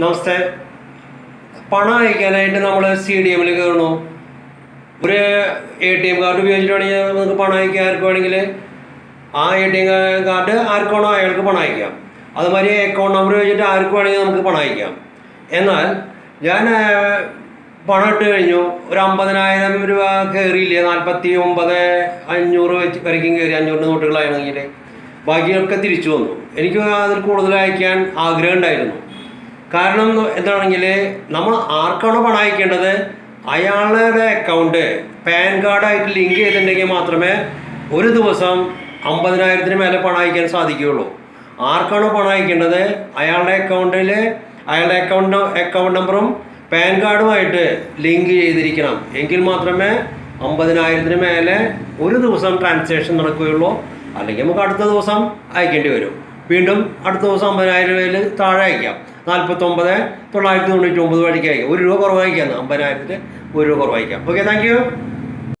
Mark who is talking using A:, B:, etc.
A: നമസ്തേ. പണം അയക്കാനായിട്ട് നമ്മൾ C D എമ്മിൽ കയറണു ഒരു എ ടി എം കാർഡ് ഉപയോഗിച്ചിട്ടാണെങ്കിൽ നമുക്ക് പണം അയക്കാൻ ആർക്ക് വേണമെങ്കിൽ ആ എ ടി എം കാർഡ് ആർക്കാണോ അയാൾക്ക് പണം അയക്കാം. അതുമാതിരി അക്കൗണ്ട് നമ്പർ വെച്ചിട്ട് ആർക്ക് വേണമെങ്കിൽ നമുക്ക് പണം അയക്കാം. എന്നാൽ ഞാൻ പണം ഇട്ട് കഴിഞ്ഞു. ഒരു അമ്പതിനായിരം രൂപ കയറിയില്ലേ നാൽപ്പത്തി ഒമ്പത് അഞ്ഞൂറ് വെച്ച് വരയ്ക്കും കയറി അഞ്ഞൂറ് നോട്ടുകളായിരുന്നെങ്കിൽ ബാക്കിയൊക്കെ തിരിച്ചു വന്നു. എനിക്ക് അതിൽ കൂടുതൽ അയക്കാൻ ആഗ്രഹം ഉണ്ടായിരുന്നു. കാരണം എന്താണെങ്കിൽ നമ്മൾ ആർക്കാണോ പണം അയക്കേണ്ടത്? അയാളുടെ അക്കൗണ്ട് പാൻ കാർഡായിട്ട് ലിങ്ക് ചെയ്തിട്ടുണ്ടെങ്കിൽ മാത്രമേ ഒരു ദിവസം അമ്പതിനായിരത്തിന് മേലെ പണം അയക്കാൻ സാധിക്കുകയുള്ളൂ. ആർക്കാണോ പണം അയക്കേണ്ടത്? അയാളുടെ അക്കൗണ്ടിൽ അയാളുടെ അക്കൗണ്ട് അക്കൗണ്ട് നമ്പറും പാൻ കാർഡുമായിട്ട് ലിങ്ക് ചെയ്തിരിക്കണം. എങ്കിൽ മാത്രമേ അമ്പതിനായിരത്തിന് മേലെ ഒരു ദിവസം ട്രാൻസാക്ഷൻ നടക്കുകയുള്ളൂ. അല്ലെങ്കിൽ നമുക്ക് അടുത്ത ദിവസം അയക്കേണ്ടി വരും. വീണ്ടും അടുത്ത ദിവസം അമ്പതിനായിരം രൂപയിൽ താഴെ അയക്കാം. നാൽപ്പത്തൊമ്പത് തൊള്ളായിരത്തി തൊണ്ണൂറ്റി ഒമ്പത് വഴിക്ക് അയക്കാം. ഒരു രൂപ കുറവായിരിക്കാം അമ്പതിനായിരത്തിൽ ഒരു രൂപ കുറവായിരിക്കാം. Okay thank you